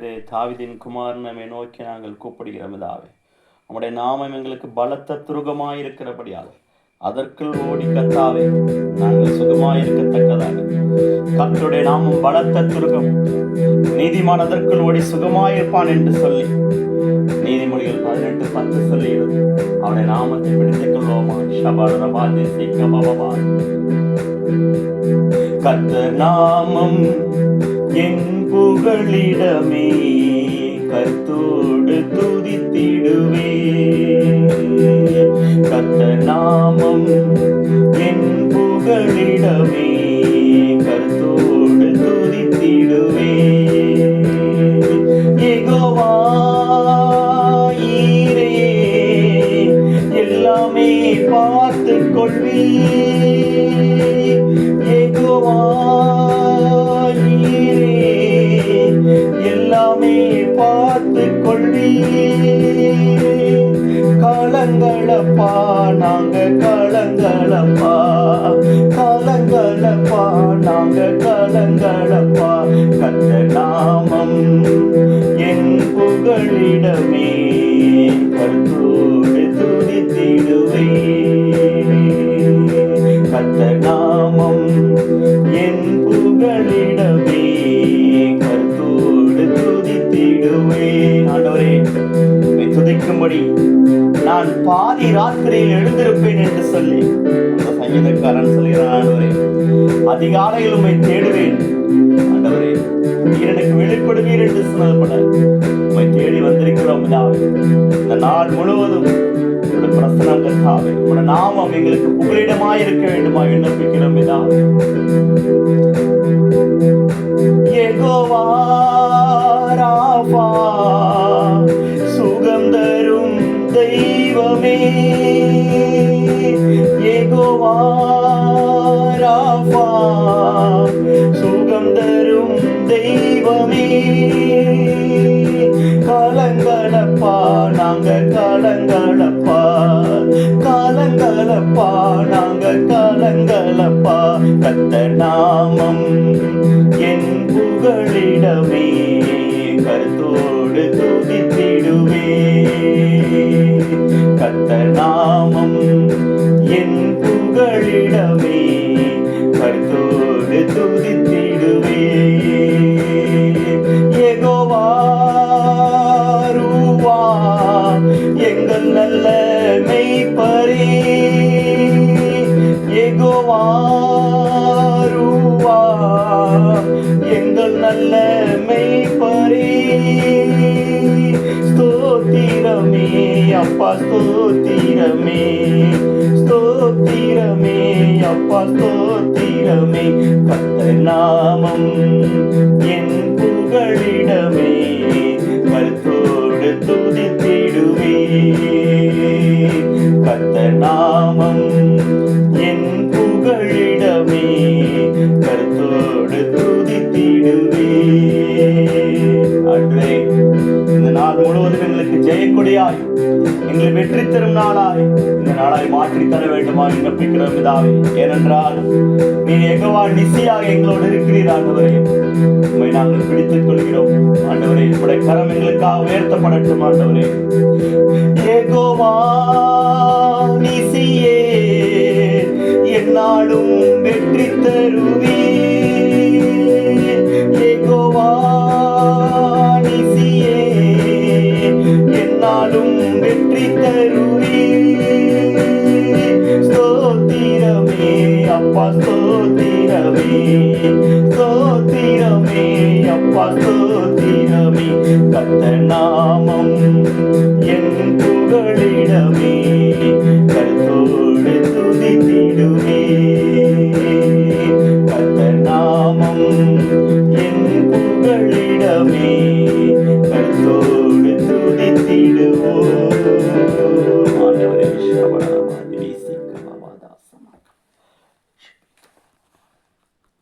திரு தாவிதின் குமாரனமை நோக்கி நாங்கள் கூப்பிடுகிறோம் இதாவே உங்களுடைய நாமம் எங்களுக்கு பலத்த துருகமாயிருக்கிறபடியாக அதற்குள் ஓடி கத்தாவே நாங்கள் சுகமாயிருக்கத்தக்கதாக. கத்தருடைய நாமம் பலத்த துருகம் நீதிமான் அதற்குள் ஓடி சுகமாயிருப்பான் என்று சொல்லி நீதிமொழிகள் பதினெட்டு பத்து சொல்லுகிறது. அவருடைய நாமத்தை பிடித்துக் கொள்வோமா? ஷபாட ரபாதி சிக்கபபா நாமம் என் புகழிடமே கர்த்தோடு துதித்திடுவே. கத்த நாமம் என் புகழிடமே கர்த்தோடு துதித்திடுவே. யெகோவா எல்லாமே பார்த்து கொள்வி கலங்களப்பா நாங்க கலங்களப்பா கலங்களப்பா நாங்க கலங்களப்பா கத்த நாமம் என் புகழிடமே கருத்தோடு துதிக்கும்படி நான் பாதி ராத்திரியில் எழுந்திருப்பேன் என்று சொல்லி அந்த சங்கீதக்காரன் சொல்கிறான் ஆண்டவரே அதிகாலையில் உண்மை தேடுவேன். ஆண்டவரே நீர் எனக்கு வெளிப்படுவீர் என்று சொன்னதுபட உண்மை தேடி வந்திருக்கிறோம் இந்த நாள் முழுவதும் உங்களுடைய பிரசனம் கத்தாவே உங்களுடைய நாமம் எங்களுக்கு புகலிடமாயிருக்க வேண்டுமா? விண்ணப்பிக்கிறோம் பிதாவே. தெய்வமே யெகோவா சுகம் தரும் தெய்வமே. காலங்களப்பா நாங்க காலங்களப்பா காலங்களப்பா நாங்க காலங்களப்பா கத்த நாமம் என் புகழிடமே. கருத்தோடு துதித்திடுவே. கத்த நாமம் என் புகழிடமே கருத்தோடு துதித்திடுவே. யெகோவா எங்கள் நல்ல மெய்ப்பரே. யெகோவா எங்கள் நல்ல அப்பா ஸ்தோத்திரமே. ஸ்தோத்திரமே அப்பா ஸ்தோத்திரமே. கத்த நாமம். இந்த நாள் முழுவதும் எங்களுக்கு ஜெயக்கொடியாய் எங்களை வெற்றி தரும் நாளாய் இந்த நாளாய் மாற்றி தர வேண்டுமா விண்ணப்பிக்கிறோம் பிதாவே. ஏனென்றால் நீர் எகவா நிசியாக எங்களோடு இருக்கிறீர் ஆண்டவரே. உண்மை நாங்கள் பிடித்துக் கொள்கிறோம். ஆண்டவரே உடைய கரம் எங்களுக்காக உயர்த்தப்படட்டும் ஆண்டவரே. ஸ்தோத்திரமே ஸ்தோத்திரமே அப்பா ஸ்தோத்திரமே கர்த்தர் நாமம் என் புகழிடமே கருத்தோடு துதித்திடுமே.